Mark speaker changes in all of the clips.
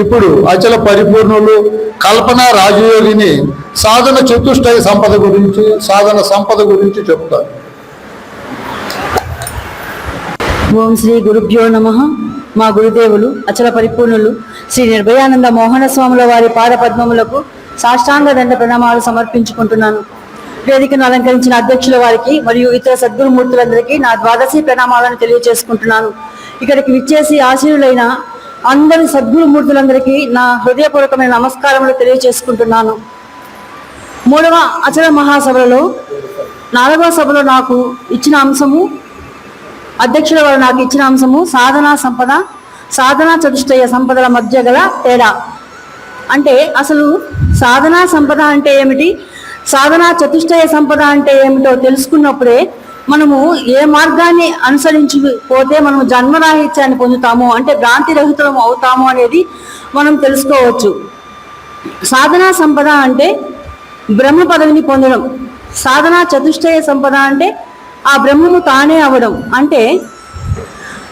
Speaker 1: ఇప్పుడు అచల పరిపూర్ణులు కల్పన రాజయోగిని సాధన చతుష్టయ సంపద గురించి సాధన సంపద గురించి చెప్తారు.
Speaker 2: ఓం శ్రీ గురుభ్యో నమ. మా గురుదేవులు అచల పరిపూర్ణులు శ్రీ నిర్భయానంద మోహన స్వాముల వారి పాద పద్మములకు సాష్టాంగ దండ ప్రణామాలు సమర్పించుకుంటున్నాను. వేదికను అలంకరించిన అధ్యక్షుల వారికి మరియు ఇతర సద్గురుమూర్తులందరికీ నా ద్వాదశి ప్రణామాలను తెలియజేసుకుంటున్నాను ఇక్కడికి విచ్చేసి ఆశీనులైన అందరి సద్గురుమూర్తులందరికీ నా హృదయపూర్వకమైన నమస్కారములు తెలియజేసుకుంటున్నాను మూడవ అచల మహాసభలలో నాలుగవ సభలో నాకు ఇచ్చిన అంశము అధ్యక్షుల వారు నాకు ఇచ్చిన అంశము సాధనా సంపద సాధనా చతుష్టయ సంపదల మధ్య గల తేడా. అంటే అసలు సాధనా సంపద అంటే ఏమిటి? సాధనా చతుష్టయ సంపద అంటే ఏమిటో తెలుసుకున్నప్పుడే మనము ఏ మార్గాన్ని అనుసరించి పోతే మనము జన్మరాహిత్యాన్ని పొందుతాము అంటే భ్రాంతి రహితులం అవుతాము అనేది మనం తెలుసుకోవచ్చు. సాధనా సంపద అంటే బ్రహ్మ పదవిని పొందడం. సాధనా చతుష్టయ సంపద అంటే ఆ బ్రహ్మము తానే అవడం అంటే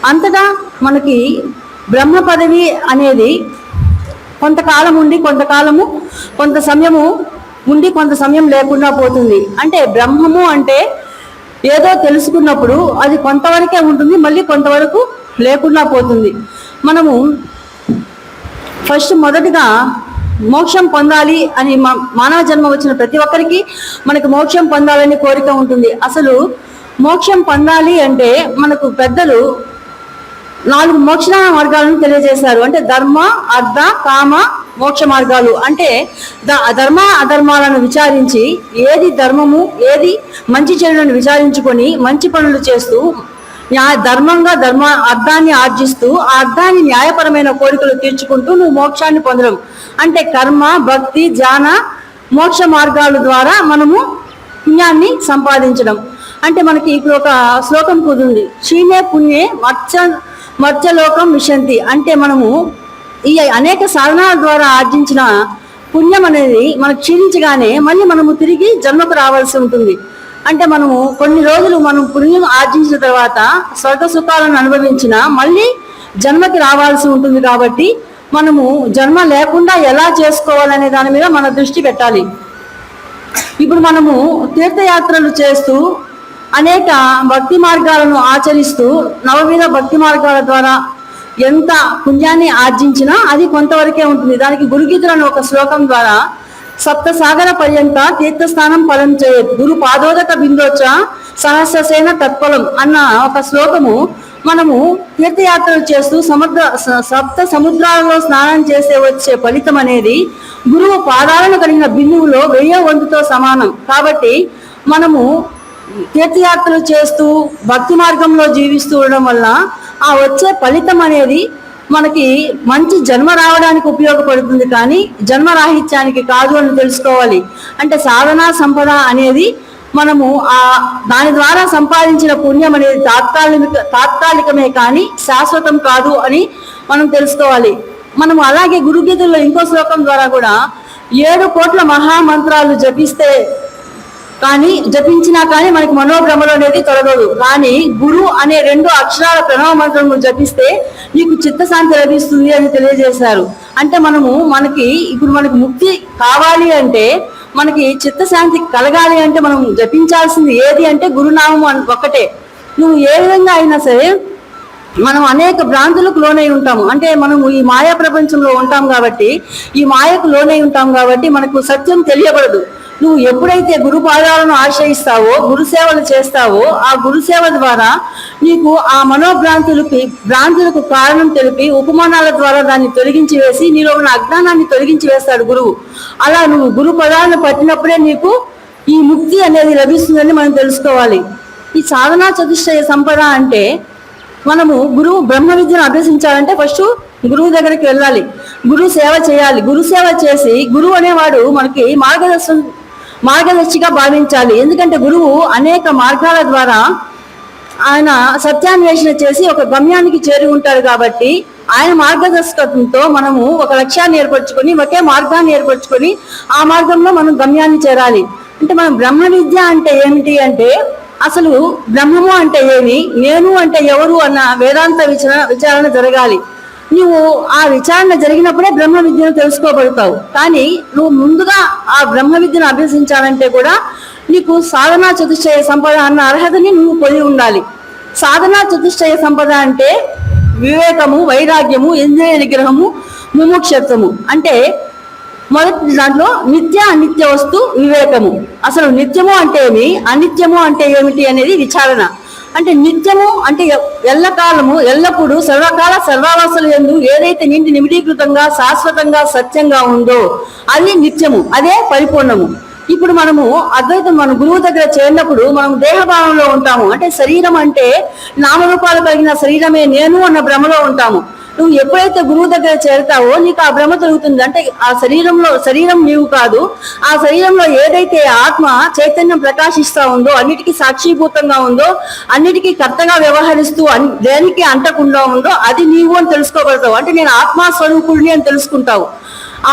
Speaker 2: అంతటా మనకి బ్రహ్మ పదవి అనేది కొంతకాలం ఉండి కొంతకాలము కొంత సమయము ఉండి కొంత సమయం లేకుండా పోతుంది. అంటే బ్రహ్మము అంటే ఏదో తెలుసుకున్నప్పుడు అది కొంతవరకే ఉంటుంది మళ్ళీ కొంతవరకు లేకుండా పోతుంది. మనము ఫస్ట్ మొదటిగా మోక్షం పొందాలి అని మా- మానవ జన్మ వచ్చిన ప్రతి ఒక్కరికి మనకు మోక్షం పొందాలని కోరిక ఉంటుంది. అసలు మోక్షం పొందాలి అంటే మనకు పెద్దలు నాలుగు మోక్ష మార్గాలను తెలియజేశారు. అంటే ధర్మ అర్థ కామ మోక్ష మార్గాలు అంటే ద- ధర్మ అధర్మాలను విచారించి ఏది ధర్మము ఏది మంచి చెడులను విచారించుకొని మంచి పనులు చేస్తూ న్యాయ ధర్మంగా ధర్మ అర్థాన్ని ఆర్జిస్తూ ఆ అర్థాన్ని న్యాయపరమైన కోరికలు తీర్చుకుంటూ నువ్వు మోక్షాన్ని పొందడం. అంటే కర్మ భక్తి ధ్యాన మోక్ష మార్గాల ద్వారా మనము పుణ్యాన్ని సంపాదించడం. అంటే మనకి ఇప్పుడు ఒక శ్లోకం కుదింది. క్షీణే పుణ్యే మత్స్య మత్స్యలోకం విశంతి. అంటే మనము ఈ అనేక సాధనాల ద్వారా ఆర్జించిన పుణ్యం అనేది మనకు క్షీణించగానే మళ్ళీ మనము తిరిగి జన్మకు రావాల్సి ఉంటుంది. అంటే మనము కొన్ని రోజులు మనం పుణ్యం ఆర్జించిన తర్వాత స్వర్గ సుఖాలను అనుభవించిన మళ్ళీ జన్మకి రావాల్సి ఉంటుంది కాబట్టి మనము జన్మ లేకుండా ఎలా చేసుకోవాలనే దాని మీద మన దృష్టి పెట్టాలి. ఇప్పుడు మనము తీర్థయాత్రలు చేస్తూ అనేక భక్తి మార్గాలను ఆచరిస్తూ నవవిధ భక్తి మార్గాల ద్వారా ఎంత పుణ్యాన్ని ఆర్జించినా అది కొంతవరకే ఉంటుంది. దానికి గురుగీతులు అనే ఒక శ్లోకం ద్వారా సప్త సాగర పర్యంత తీర్థస్థానం ఫలం చేయదు గురు పాదోదక బిందోచ సహస్రసేన తత్ఫలం అన్న ఒక శ్లోకము మనము తీర్థయాత్రలు చేస్తూ సముద్ర సప్త సముద్రాలలో స్నానం చేసే వచ్చే ఫలితం అనేది గురువు పాదాలను కలిగిన బిందువులో వెయ్యో వంతుతో సమానం. కాబట్టి మనము తీర్థయాత్రలు చేస్తూ భక్తి మార్గంలో జీవిస్తూ ఉండడం వల్ల ఆ వచ్చే ఫలితం అనేది మనకి మంచి జన్మ రావడానికి ఉపయోగపడుతుంది కానీ జన్మ రాహిత్యానికి కాదు అని తెలుసుకోవాలి. అంటే సాధనా సంపద అనేది మనము ఆ దాని ద్వారా సంపాదించిన పుణ్యం అనేది తాత్కాలిక తాత్కాలికమే కానీ శాశ్వతం కాదు అని మనం తెలుసుకోవాలి. మనం అలాగే గురుగీతల్లో ఇంకో శ్లోకం ద్వారా కూడా ఏడు కోట్ల మహామంత్రాలు జపిస్తే కానీ జపించినా కానీ మనకి మనోభ్రమలు అనేది తొలగదు. కానీ గురు అనే రెండు అక్షరాల ప్రణవ మంత్రము జపిస్తే నీకు చిత్తశాంతి లభిస్తుంది అని తెలియజేశారు. అంటే మనము మనకి ఇప్పుడు మనకి ముక్తి కావాలి అంటే మనకి చిత్తశాంతి కలగాలి అంటే మనం జపించాల్సింది ఏది అంటే గురునామం అని ఒక్కటే నువ్వు ఏ విధంగా అయినా సరే మనం అనేక భ్రాంతులకు లోనై ఉంటాము. అంటే మనము ఈ మాయా ప్రపంచంలో ఉంటాం కాబట్టి ఈ మాయకు లోనై ఉంటాం కాబట్టి మనకు సత్యం తెలియబడదు. నువ్వు ఎప్పుడైతే గురు పాదాలను ఆశ్రయిస్తావో గురు సేవలు చేస్తావో ఆ గురు సేవ ద్వారా నీకు ఆ మనోభ్రాంతులకి భ్రాంతులకు కారణం తెలిపి ఉపమానాల ద్వారా దాన్ని తొలగించి వేసి నీలో ఉన్న అజ్ఞానాన్ని తొలగించి వేస్తాడు గురువు. అలా నువ్వు గురు పదాలను పట్టినప్పుడే నీకు ఈ ముక్తి అనేది లభిస్తుందని మనం తెలుసుకోవాలి. ఈ సాధనా చతుష్టయ సంపద అంటే మనము గురువు బ్రహ్మ విద్యను అభ్యసించాలంటే ఫస్ట్ గురువు దగ్గరికి వెళ్ళాలి. గురువు సేవ చేయాలి. గురు సేవ చేసి గురువు అనేవాడు మనకి మార్గదర్శనం మార్గదర్శిగా భావించాలి. ఎందుకంటే గురువు అనేక మార్గాల ద్వారా ఆయన సత్యాన్వేషణ చేసి ఒక గమ్యానికి చేరి ఉంటారు కాబట్టి ఆయన మార్గదర్శకత్వంతో మనము ఒక లక్ష్యాన్ని ఏర్పరచుకొని ఒకే మార్గాన్ని ఏర్పరచుకొని ఆ మార్గంలో మనం గమ్యాన్ని చేరాలి. అంటే మనం బ్రహ్మ విద్య అంటే ఏమిటి అంటే అసలు బ్రహ్మము అంటే ఏమి? నేను అంటే ఎవరు అన్న వేదాంత విచారణ విచారణ జరగాలి. నువ్వు ఆ విచారణ జరిగినప్పుడే బ్రహ్మ విద్యను తెలుసుకోబడతావు. కానీ నువ్వు ముందుగా ఆ బ్రహ్మ విద్యను అభ్యసించాలంటే కూడా నీకు సాధనా చతుష్టయ సంపద అన్న అర్హతని నువ్వు పొంది ఉండాలి. సాధనా చతుష్టయ సంపద అంటే వివేకము వైరాగ్యము ఇంద్రియ నిగ్రహము ముముక్షత్వము. అంటే మొదటి దాంట్లో నిత్య అనిత్య వస్తు వివేకము. అసలు నిత్యము అంటే ఏమి? అనిత్యము అంటే ఏమిటి అనేది విచారణ. అంటే నిత్యము అంటే ఎల్లకాలము ఎల్లప్పుడూ సర్వకాల సర్వావస్థలు ఎందు ఏదైతే నిండి నిమిడీకృతంగా శాశ్వతంగా సత్యంగా ఉందో అది నిత్యము అదే పరిపూర్ణము. ఇప్పుడు మనము అద్వైతం మన గురువు దగ్గర చేరినప్పుడు మనం దేహభావంలో ఉంటాము. అంటే శరీరం అంటే నామరూపాలు కలిగిన శరీరమే నేను అన్న భ్రమలో ఉంటాము. నువ్వు ఎప్పుడైతే గురువు దగ్గర చేరుతావో నీకు ఆ భ్రమ తొలుగుతుంది. అంటే ఆ శరీరంలో శరీరం నీవు కాదు ఆ శరీరంలో ఏదైతే ఆత్మ చైతన్యం ప్రకాశిస్తా ఉందో అన్నిటికీ సాక్షిభూతంగా ఉందో అన్నిటికీ కర్తగా వ్యవహరిస్తూ దేనికి అంటకుండా ఉందో అది నీవు అని తెలుసుకోగలుగుతావు. అంటే నేను ఆత్మ స్వరూపుడిని అని తెలుసుకుంటావు.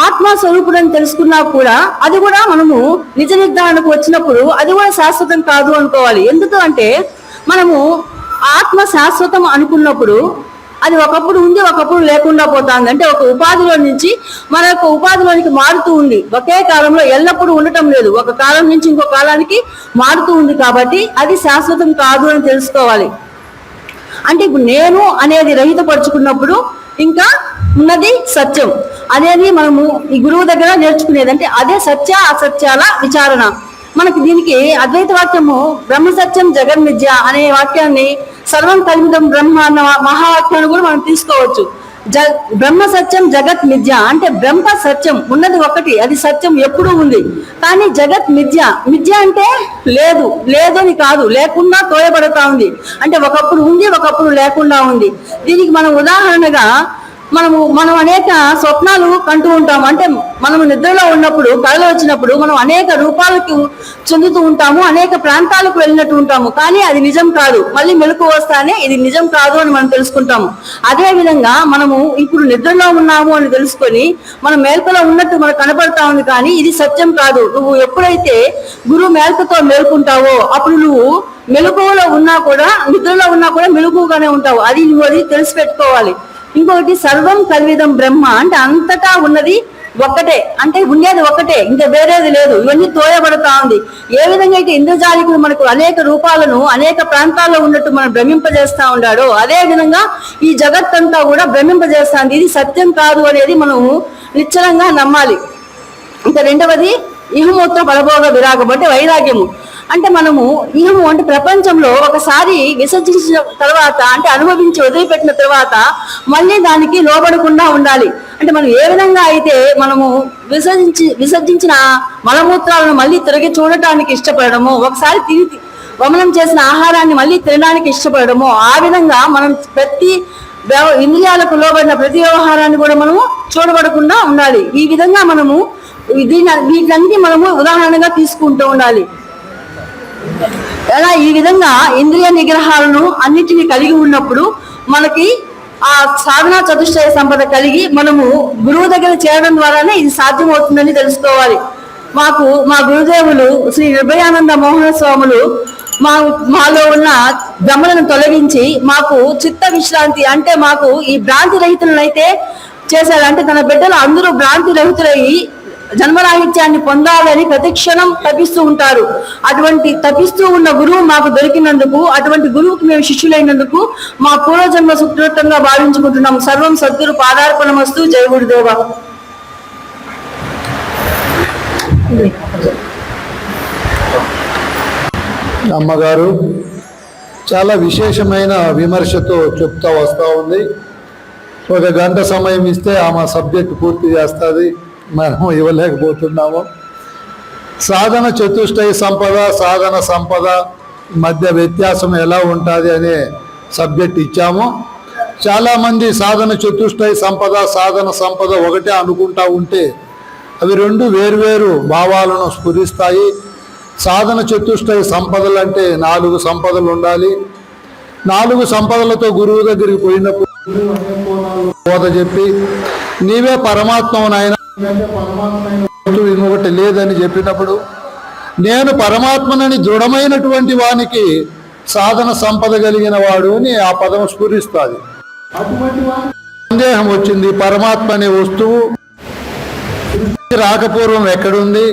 Speaker 2: ఆత్మ స్వరూపుడు అని తెలుసుకున్నా కూడా అది కూడా మనము నిజ నిర్ధారణకు వచ్చినప్పుడు అది కూడా శాశ్వతం కాదు అనుకోవాలి. ఎందుకు అంటే మనము ఆత్మ శాశ్వతం అనుకున్నప్పుడు అది ఒకప్పుడు ఉంది ఒకప్పుడు లేకుండా పోతుంది. అంటే ఒక ఉపాధిలో నుంచి మరొక ఉపాధిలోనికి మారుతూ ఉంది. ఒకే కాలంలో ఎల్లప్పుడూ ఉండటం లేదు. ఒక కాలం నుంచి ఇంకో కాలానికి మారుతూ ఉంది కాబట్టి అది శాశ్వతం కాదు అని తెలుసుకోవాలి. అంటే ఇప్పుడు నేను అనేది రహితపరుచుకున్నప్పుడు ఇంకా ఉన్నది సత్యం. అనేది మనము ఈ గురువు దగ్గర నేర్చుకునేది అంటే అదే సత్య అసత్యాల విచారణ. మనకి దీనికి అద్వైత వాక్యము బ్రహ్మ సత్యం జగన్మిద్య అనే వాక్యాన్ని సర్వం పరిమితం బ్రహ్మ అన్న మహావాక్యాన్ని కూడా మనం తీసుకోవచ్చు. జ బ్రహ్మ సత్యం జగత్ మిథ్య. అంటే బ్రహ్మ సత్యం ఉన్నది ఒకటి అది సత్యం ఎప్పుడూ ఉంది. కానీ జగత్ మిథ్య. మిథ్య అంటే లేదు లేదని కాదు లేకుండా తోయబడతా ఉంది. అంటే ఒకప్పుడు ఉంది ఒకప్పుడు లేకుండా ఉంది. దీనికి మనం ఉదాహరణగా మనము మనం అనేక స్వప్నాలు కంటూ ఉంటాము. అంటే మనము నిద్రలో ఉన్నప్పుడు కళలు వచ్చినప్పుడు మనం అనేక రూపాలకు చెందుతూ ఉంటాము అనేక ప్రాంతాలకు వెళ్ళినట్టు ఉంటాము. కానీ అది నిజం కాదు. మళ్ళీ మెలకు వస్తానే ఇది నిజం కాదు అని మనం తెలుసుకుంటాము. అదే విధంగా మనము ఇప్పుడు నిద్రలో ఉన్నాము అని తెలుసుకొని మనం మేల్కలో ఉన్నట్టు మనకు కనపడతా ఉంది కానీ ఇది సత్యం కాదు. నువ్వు ఎప్పుడైతే గురువు మేల్కతో మేల్కుంటావో అప్పుడు నువ్వు మెలకువలో ఉన్నా కూడా నిద్రలో ఉన్నా కూడా మెలకువగానే ఉంటావు. అది నువ్వు అది తెలిసి పెట్టుకోవాలి ఇంకొకటి సర్వం కల్విదం బ్రహ్మ అంటే అంతటా ఉన్నది ఒక్కటే. అంటే ఉండేది ఒక్కటే ఇంకా వేరేది లేదు. ఇవన్నీ తోయబడతా ఉంది. ఏ విధంగా అయితే ఇంద్రజాలికుడు మనకు అనేక రూపాలను అనేక ప్రాంతాల్లో ఉన్నట్టు మనం భ్రమింపజేస్తా ఉన్నాడో అదే విధంగా ఈ జగత్తంతా కూడా భ్రమింపజేస్తుంది ఇది సత్యం కాదు అనేది మనము నిశ్చలంగా నమ్మాలి. ఇంకా రెండవది ఇహమూత్ర పరభోగ విరాగం అంటే వైరాగ్యము. అంటే మనము ఇహము అంటే ప్రపంచంలో ఒకసారి విసర్జించిన తర్వాత అంటే అనుభవించి వదిలిపెట్టిన తర్వాత మళ్ళీ దానికి లోబడకుండా ఉండాలి. అంటే మనం ఏ విధంగా అయితే మనము విసర్జించి విసర్జించిన మలమూత్రాలను మళ్ళీ తిరిగి చూడటానికి ఇష్టపడము ఒకసారి తిరిగి వమనం చేసిన ఆహారాన్ని మళ్ళీ తినడానికి ఇష్టపడము ఆ విధంగా మనం ప్రతి ఇంద్రియాలకు లోబడిన ప్రతి వ్యవహారాన్ని కూడా మనము చూడబడకుండా ఉండాలి. ఈ విధంగా మనము దీని వీటిలన్నీ మనము ఉదాహరణగా తీసుకుంటూ ఉండాలి. ఎలా? ఈ విధంగా ఇంద్రియ నిగ్రహాలను అన్నిటిని కలిగి ఉన్నప్పుడు మనకి ఆ సాధన చతుష్టయ సంపద కలిగి మనము గురువు దగ్గర చేరడం ద్వారానే ఇది సాధ్యమవుతుందని తెలుసుకోవాలి. మాకు మా గురుదేవులు శ్రీ నిర్భయానంద మోహన స్వాములు మా మాలో ఉన్న భ్రమలను తొలగించి మాకు చిత్త విశ్రాంతి అంటే మాకు ఈ భ్రాంతి రహితులనైతే చేశారు. అంటే తన బిడ్డలు అందరూ భ్రాంతి రహితులయ్యి జన్మరాహిత్యాన్ని పొందాలని ప్రతిక్షణం తపిస్తూ ఉంటారు. అటువంటి తపిస్తూ ఉన్న గురువు మాకు దొరికినందుకు అటువంటి గురువుకి మేము శిష్యులైనందుకు మా పూర్వజన్మ సుకృతంగా భావించుకుంటున్నాం. సర్వం సద్గురు పాదార్పణమస్తు. జయ గురుదేవ.
Speaker 1: అమ్మగారు చాలా విశేషమైన విమర్శతో చెప్తా వస్తూ ఉంది. ఒక గంట సమయం ఇస్తే ఆమె సబ్జెక్ట్ పూర్తి చేస్తుంది. మనం ఇవ్వలేకపోతున్నాము. సాధన చతుష్టయ సంపద సాధన సంపద మధ్య వ్యత్యాసం ఎలా ఉంటుంది అనే సబ్జెక్ట్ ఇచ్చాము. చాలామంది సాధన చతుష్టయ సంపద సాధన సంపద ఒకటే అనుకుంటా ఉంటే అవి రెండు వేర్వేరు భావాలను స్ఫురిస్తాయి. సాధన చతుష్టయ సంపదలు అంటే నాలుగు సంపదలు ఉండాలి. నాలుగు సంపదలతో గురువు దగ్గరికి పోయినప్పుడు బోధ చెప్పి నీవే పరమాత్మవు నాయన ఇంకొకటి లేదని చెప్పినప్పుడు నేను పరమాత్మనని దృఢమైనటువంటి వానికి సాధన సంపద కలిగిన వాడు అని ఆ పదం స్ఫురిస్తుంది. సందేహం వచ్చింది. పరమాత్మ అనే వస్తువు రాకపూర్వం ఎక్కడుంది?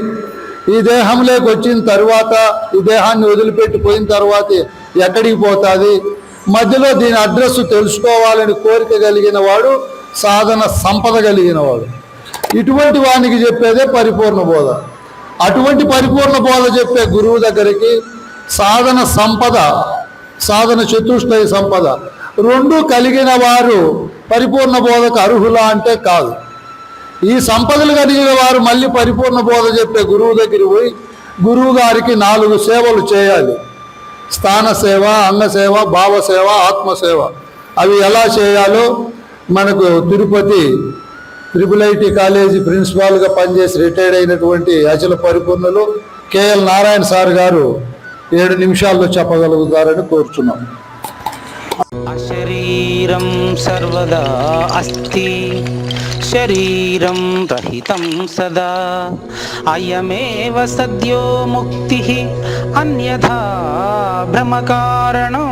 Speaker 1: ఈ దేహంలోకి వచ్చిన తర్వాత ఈ దేహాన్ని వదిలిపెట్టి పోయిన తర్వాత ఎక్కడికి పోతుంది? మధ్యలో దీని అడ్రస్ తెలుసుకోవాలని కోరిక కలిగిన వాడు సాధన సంపద కలిగిన వాడు. ఇటువంటి వానికి చెప్పేదే పరిపూర్ణ బోధ. అటువంటి పరిపూర్ణ బోధ చెప్పే గురువు దగ్గరికి సాధన సంపద సాధన చతుష్టయ సంపద రెండు కలిగిన వారు పరిపూర్ణ బోధకు అర్హులా అంటే కాదు. ఈ సంపదలు కలిగిన వారు మళ్ళీ పరిపూర్ణ బోధ చెప్పే గురువు దగ్గరికి పోయి గురువు గారికి నాలుగు సేవలు చేయాలి. స్థాన సేవ అంగసేవ భావసేవ ఆత్మసేవ అవి ఎలా చేయాలో మనకు తిరుపతి ట్రిపుల్ ఐటీ కాలేజీ ప్రిన్సిపాల్గా పనిచేసి రిటైర్డ్ అయినటువంటి అచల పరిపూర్ణలు కేఎల్ నారాయణ సార్ గారు ఏడు నిమిషాల్లో చెప్పగలుగుతారని కోరుచున్నాం.
Speaker 3: అశరీరం సర్వదా అస్తి శరీరం రహితం సదా. అయమేవ సద్యో ముక్తి అన్యథా భ్రమకారణం.